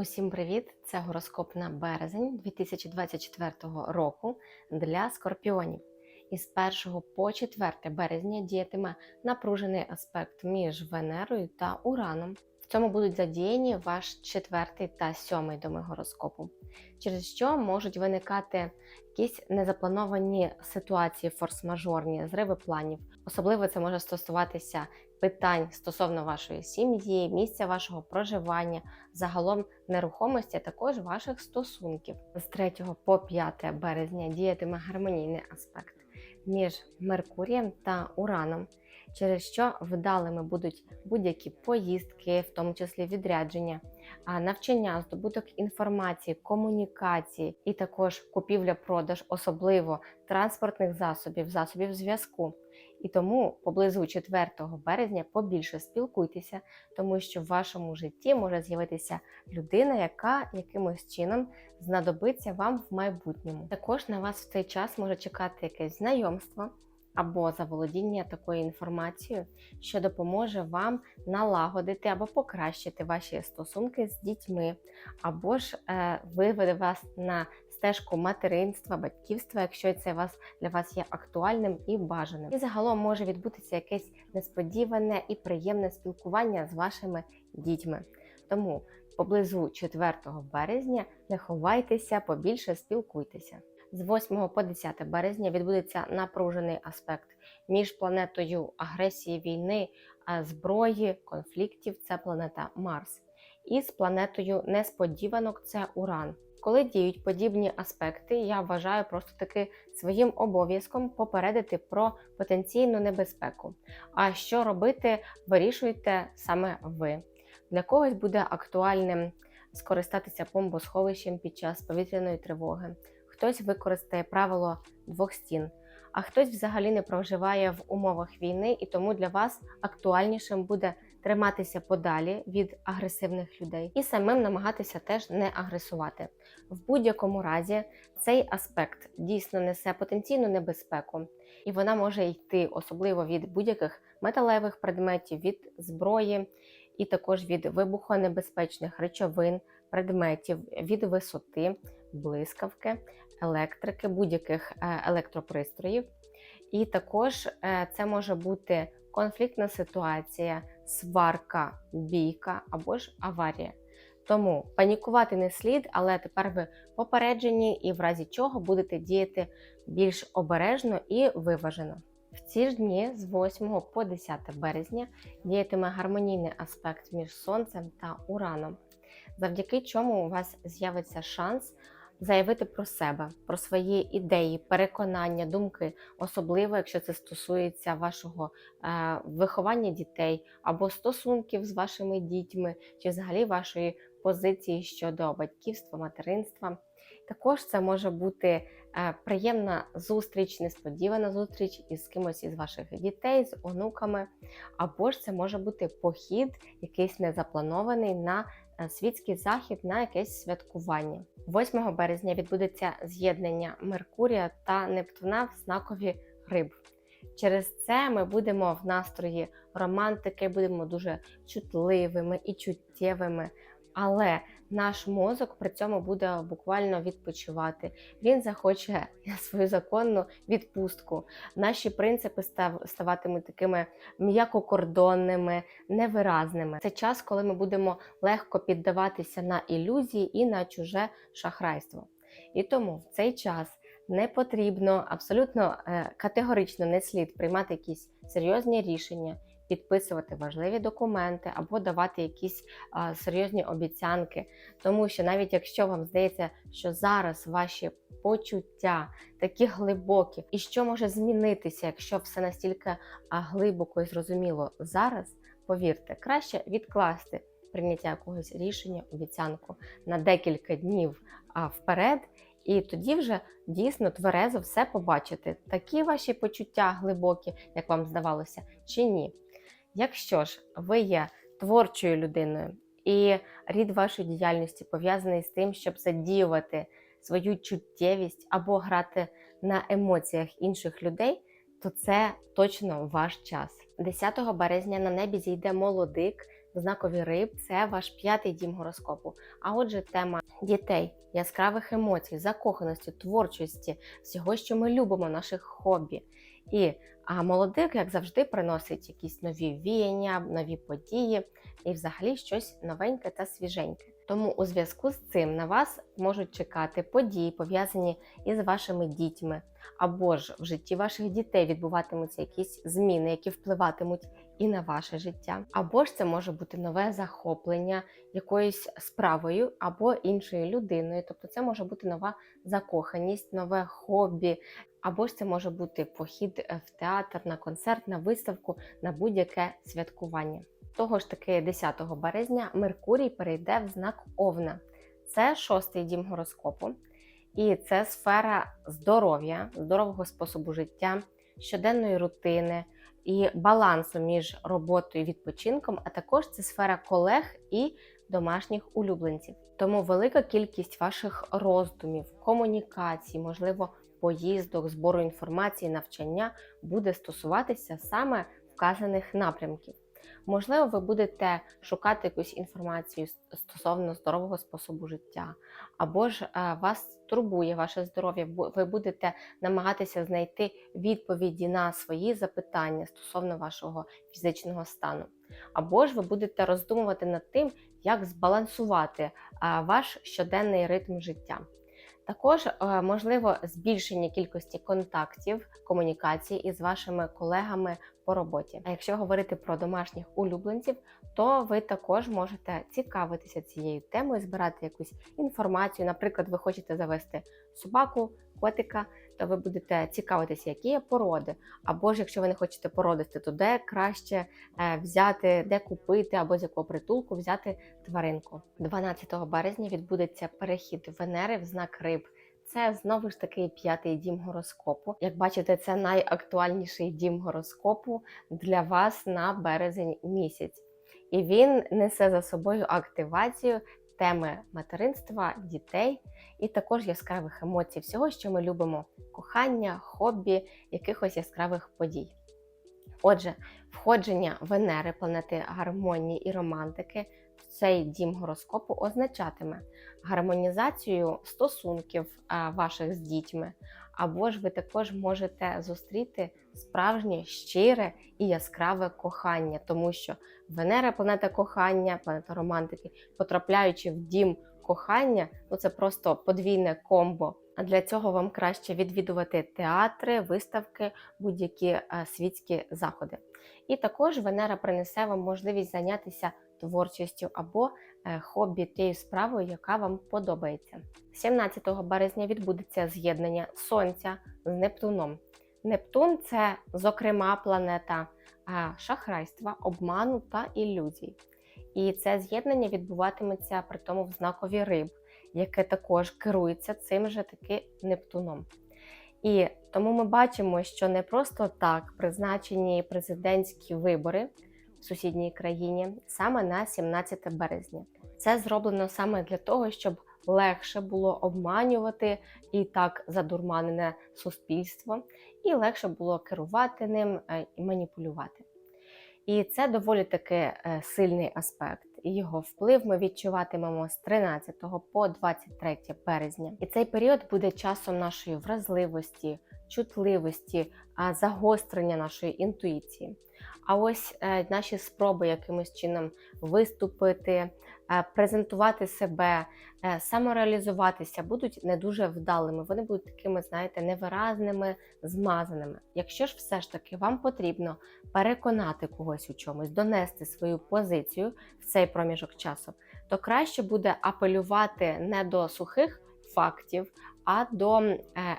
Усім привіт! Це гороскоп на березень 2024 року для скорпіонів. Із 1 по 4 березня діятиме напружений аспект між Венерою та Ураном. В цьому будуть задіяні ваш четвертий та сьомий доми гороскопу, через що можуть виникати якісь незаплановані ситуації, форс-мажорні, зриви планів. Особливо це може стосуватися питань стосовно вашої сім'ї, місця вашого проживання, загалом нерухомості, а також ваших стосунків. З 3 по 5 березня діятиме гармонійний аспект між Меркурієм та Ураном, через що вдалими будуть будь-які поїздки, в тому числі відрядження, навчання, здобуток інформації, комунікації і також купівля-продаж, особливо транспортних засобів, засобів зв'язку. І тому поблизу 4 березня побільше спілкуйтеся, тому що в вашому житті може з'явитися людина, яка якимось чином знадобиться вам в майбутньому. Також на вас в цей час може чекати якесь знайомство або заволодіння такою інформацією, що допоможе вам налагодити або покращити ваші стосунки з дітьми, або ж е, виведе вас на стежку материнства, батьківства, якщо це вас для вас є актуальним і бажаним. І загалом може відбутися якесь несподіване і приємне спілкування з вашими дітьми. Тому поблизу 4 березня не ховайтеся, побільше спілкуйтеся. З 8 по 10 березня відбудеться напружений аспект між планетою агресії війни, зброї, конфліктів це планета Марс, і з планетою несподіванок це Уран. Коли діють подібні аспекти, я вважаю просто таки своїм обов'язком попередити про потенційну небезпеку. А що робити, вирішуйте саме ви. Для когось буде актуальним скористатися бомбосховищем під час повітряної тривоги. Хтось використає правило двох стін, а хтось взагалі не проживає в умовах війни, і тому для вас актуальнішим буде триматися подалі від агресивних людей і самим намагатися теж не агресувати. В будь-якому разі цей аспект дійсно несе потенційну небезпеку, і вона може йти особливо від будь-яких металевих предметів, від зброї, і також від вибухонебезпечних речовин, предметів, від висоти, блискавки, електрики, будь-яких е, електропристроїв. І також е, це може бути конфліктна ситуація, сварка, бійка або ж аварія. Тому панікувати не слід, але тепер ви попереджені і в разі чого будете діяти більш обережно і виважено. В ці ж дні з 8 по 10 березня діятиме гармонійний аспект між Сонцем та Ураном, завдяки чому у вас з'явиться шанс заявити про себе, про свої ідеї, переконання, думки, особливо якщо це стосується вашого е, виховання дітей або стосунків з вашими дітьми, чи взагалі вашої позиції щодо батьківства, материнства. Також це може бути е, приємна зустріч, несподівана зустріч із кимось із ваших дітей, з онуками, або ж це може бути похід, якийсь незапланований на світський захід, на якесь святкування. 8 березня відбудеться з'єднання Меркурія та Нептуна в знакові риб. Через це ми будемо в настрої романтики, будемо дуже чутливими і чуттєвими. Але наш мозок при цьому буде буквально відпочивати. Він захоче свою законну відпустку. Наші принципи ставатимуть такими м'якокордонними, невиразними. Це час, коли ми будемо легко піддаватися на ілюзії і на чуже шахрайство. І тому в цей час не потрібно абсолютно е, категорично не слід приймати якісь серйозні рішення підписувати важливі документи або давати якісь а, серйозні обіцянки. Тому що навіть якщо вам здається, що зараз ваші почуття такі глибокі, і що може змінитися, якщо все настільки глибоко і зрозуміло зараз, повірте, краще відкласти прийняття якогось рішення, обіцянку на декілька днів а, вперед. І тоді вже дійсно тверезо все побачити, такі ваші почуття глибокі, як вам здавалося, чи ні. Якщо ж ви є творчою людиною і рід вашої діяльності пов'язаний з тим, щоб задіювати свою чуттєвість або грати на емоціях інших людей, то це точно ваш час. 10 березня на небі зійде молодик в знакові риб це ваш п'ятий дім гороскопу. А отже, тема дітей, яскравих емоцій, закоханості, творчості, всього, що ми любимо, наших хобі. І а молодик, як завжди, приносить якісь нові віяння, нові події і взагалі щось новеньке та свіженьке. Тому у зв'язку з цим на вас можуть чекати події, пов'язані із вашими дітьми, або ж в житті ваших дітей відбуватимуться якісь зміни, які впливатимуть і на ваше життя. Або ж це може бути нове захоплення якоюсь справою або іншою людиною. Тобто це може бути нова закоханість, нове хобі, або ж це може бути похід е, в театр, на концерт, на виставку, на будь-яке святкування. Того ж таки, 10 березня Меркурій перейде в знак Овна. Це шостий дім гороскопу, і це сфера здоров'я, здорового способу життя, щоденної рутини і балансу між роботою і відпочинком, а також це сфера колег і домашніх улюбленців. Тому велика кількість ваших роздумів, комунікацій, можливо, поїздок, збору інформації, навчання буде стосуватися саме вказаних напрямків. Можливо, ви будете шукати якусь інформацію стосовно здорового способу життя, або ж е, вас турбує ваше здоров'я, ви будете намагатися знайти відповіді на свої запитання стосовно вашого фізичного стану. Або ж ви будете роздумувати над тим, як збалансувати е, ваш щоденний ритм життя. Також е, можливо збільшення кількості контактів, комунікації із вашими колегами по роботі. А якщо говорити про домашніх улюбленців, то ви також можете цікавитися цією темою, збирати якусь інформацію. Наприклад, ви хочете завести собаку, котика, то ви будете цікавитися, які є породи. Або ж якщо ви не хочете породити, то де краще е, взяти, де купити, або з якого притулку взяти тваринку. 12 березня відбудеться перехід Венери в знак риб. Це знову ж таки п'ятий дім гороскопу. Як бачите, це найактуальніший дім гороскопу для вас на березень місяць. І він несе за собою активацію теми материнства, дітей і також яскравих емоцій, всього, що ми любимо: кохання, хобі, якихось яскравих подій. Отже, входження Венери, планети гармонії і романтики в цей дім гороскопу означатиме гармонізацію стосунків ваших з дітьми, або ж ви також можете зустріти справжнє щире і яскраве кохання, тому що Венера планета кохання, планета романтики, потрапляючи в дім кохання, ну це просто подвійне комбо. А для цього вам краще відвідувати театри, виставки, будь-які е, світські заходи. І також Венера принесе вам можливість зайнятися творчістю або е, хобі тією справою, яка вам подобається. 17 березня відбудеться з'єднання Сонця з Нептуном. Нептун це, зокрема, планета шахрайства, обману та ілюзій. І це з'єднання відбуватиметься при тому в знакові риб, яке також керується цим же таки Нептуном. І тому ми бачимо, що не просто так призначені президентські вибори в сусідній країні саме на 17 березня. Це зроблено саме для того, щоб легше було обманювати і так задурманене суспільство, і легше було керувати ним е, і маніпулювати. І це доволі таки е, сильний аспект. Його вплив ми відчуватимемо з 13 по 23 березня. І цей період буде часом нашої вразливості, чутливості, загострення нашої інтуїції. А ось е, наші спроби якимось чином виступити, презентувати себе, е, самореалізуватися будуть не дуже вдалими. Вони будуть такими, знаєте, невиразними, змазаними. Якщо ж все ж таки вам потрібно переконати когось у чомусь, донести свою позицію в цей проміжок часу, то краще буде апелювати не до сухих фактів, а до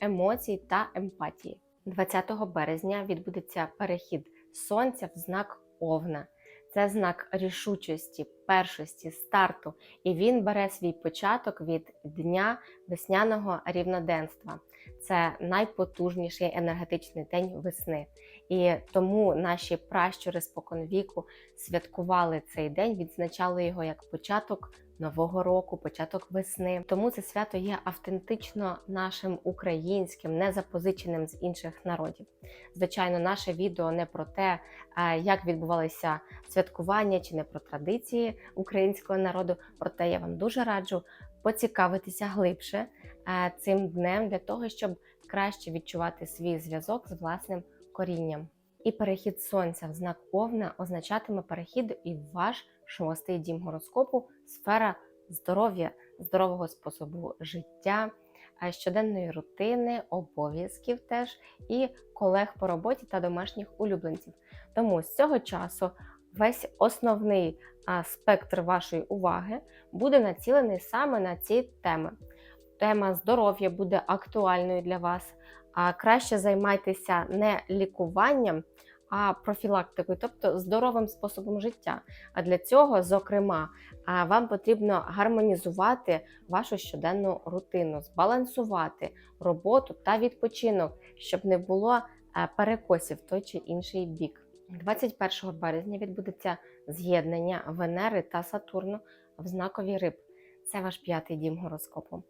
емоцій та емпатії. 20 березня відбудеться перехід сонця в знак Овна. Це знак рішучості, першості, старту, і він бере свій початок від дня весняного рівноденства. Це найпотужніший енергетичний день весни. І тому наші пращури споконвіку святкували цей день, відзначали його як початок Нового року, початок весни. Тому це свято є автентично нашим українським, не запозиченим з інших народів. Звичайно, наше відео не про те, е, як відбувалися святкування чи не про традиції українського народу. Проте я вам дуже раджу поцікавитися глибше е, цим днем для того, щоб краще відчувати свій зв'язок з власним корінням. І перехід сонця в знак Овна означатиме перехід і ваш шостий дім гороскопу, сфера здоров'я, здорового способу життя, е, щоденної рутини, обов'язків теж і колег по роботі та домашніх улюбленців. Тому з цього часу весь основний спектр вашої уваги буде націлений саме на ці теми. Тема здоров'я буде актуальною для вас. А краще займайтеся не лікуванням, а профілактикою, тобто здоровим способом життя. А для цього, зокрема, вам потрібно гармонізувати вашу щоденну рутину, збалансувати роботу та відпочинок, щоб не було е, перекосів в той чи інший бік. 21 березня відбудеться з'єднання Венери та Сатурну в знакові риб. Це ваш п'ятий дім гороскопу.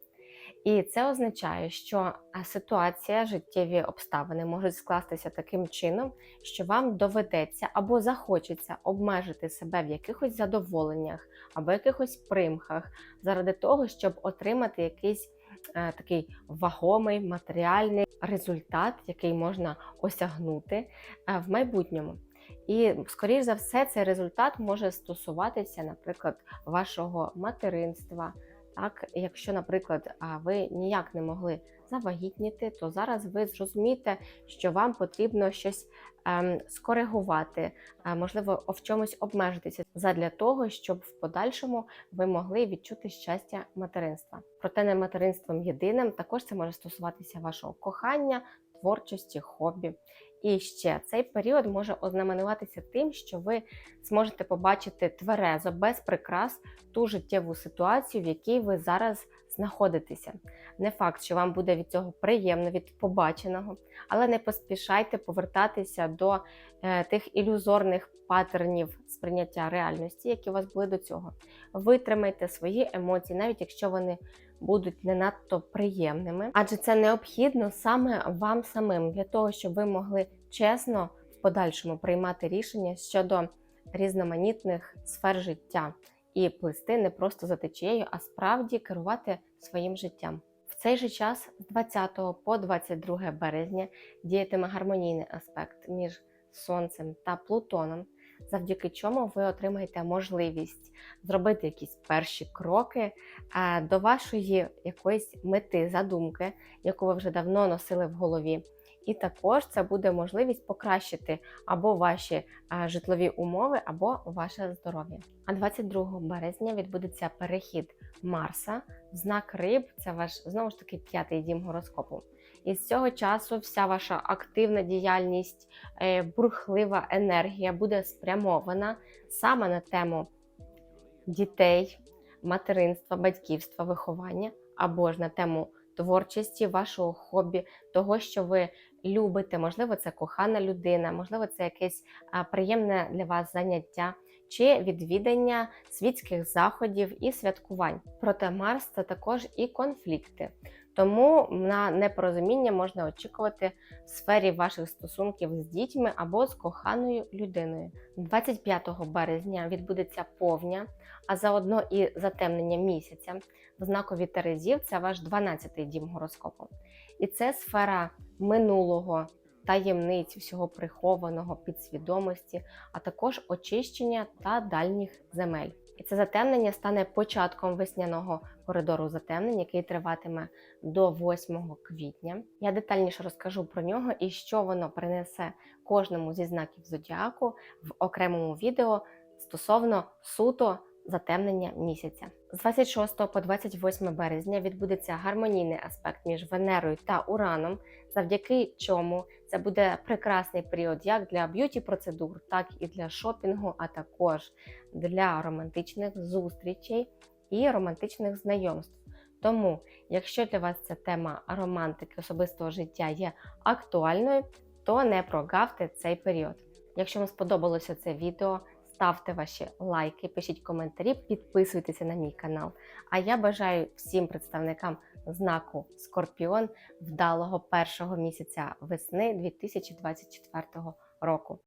І це означає, що е, ситуація, життєві обставини можуть скластися таким чином, що вам доведеться або захочеться обмежити себе в якихось задоволеннях або якихось примхах заради того, щоб отримати якийсь е, такий вагомий матеріальний результат, який можна осягнути е, в майбутньому. І, скоріш за все, цей результат може стосуватися, наприклад, вашого материнства. Так, якщо, наприклад, ви ніяк не могли завагітніти, то зараз ви зрозумієте, що вам потрібно щось ем, скоригувати, е, можливо, в чомусь обмежитися задля того, щоб в подальшому ви могли відчути щастя материнства. Проте не материнством єдиним також це може стосуватися вашого кохання, творчості, хобі. І ще цей період може ознаменуватися тим, що ви зможете побачити тверезо, без прикрас ту життєву ситуацію, в якій ви зараз знаходитеся. Не факт, що вам буде від цього приємно, від побаченого, але не поспішайте повертатися до е, тих ілюзорних паттернів сприйняття реальності, які у вас були до цього. Витримайте свої емоції, навіть якщо вони будуть не надто приємними, адже це необхідно саме вам самим для того, щоб ви могли чесно в подальшому приймати рішення щодо різноманітних сфер життя і плисти не просто за течією, а справді керувати своїм життям. В цей же час з 20 по 22 березня діятиме гармонійний аспект між Сонцем та Плутоном, завдяки чому ви отримаєте можливість зробити якісь перші кроки е, до вашої якоїсь мети, задумки, яку ви вже давно носили в голові. І також це буде можливість покращити або ваші житлові умови, або ваше здоров'я. А 22 березня відбудеться перехід Марса в знак риб. Це ваш знову ж таки п'ятий дім гороскопу. І з цього часу вся ваша активна діяльність, е, бурхлива енергія буде спрямована саме на тему дітей, материнства, батьківства, виховання або ж на тему творчості, вашого хобі, того, що ви любите, можливо, це кохана людина, можливо, це якесь приємне для вас заняття. Чи відвідання світських заходів і святкувань. Проте Марс це також і конфлікти. Тому на непорозуміння можна очікувати в сфері ваших стосунків з дітьми або з коханою людиною. 25 березня відбудеться повня, а заодно і затемнення місяця. В знакові Терезів це ваш 12-й дім гороскопу. І це сфера минулого, таємниць, всього прихованого підсвідомості, а також очищення та дальніх земель. І це затемнення стане початком весняного коридору затемнень, який триватиме до 8 квітня. Я детальніше розкажу про нього і що воно принесе кожному зі знаків зодіаку в окремому відео стосовно суто затемнення місяця. З 26 по 28 березня відбудеться гармонійний аспект між Венерою та Ураном, завдяки чому це буде прекрасний період як для б'юті процедур, так і для шопінгу, а також для романтичних зустрічей і романтичних знайомств. Тому, якщо для вас ця тема романтики особистого життя є актуальною, то не прогавте цей період. Якщо вам сподобалося це відео, ставте ваші лайки, пишіть коментарі, підписуйтеся на мій канал. А я бажаю всім представникам знаку Скорпіон вдалого першого місяця весни 2024 року.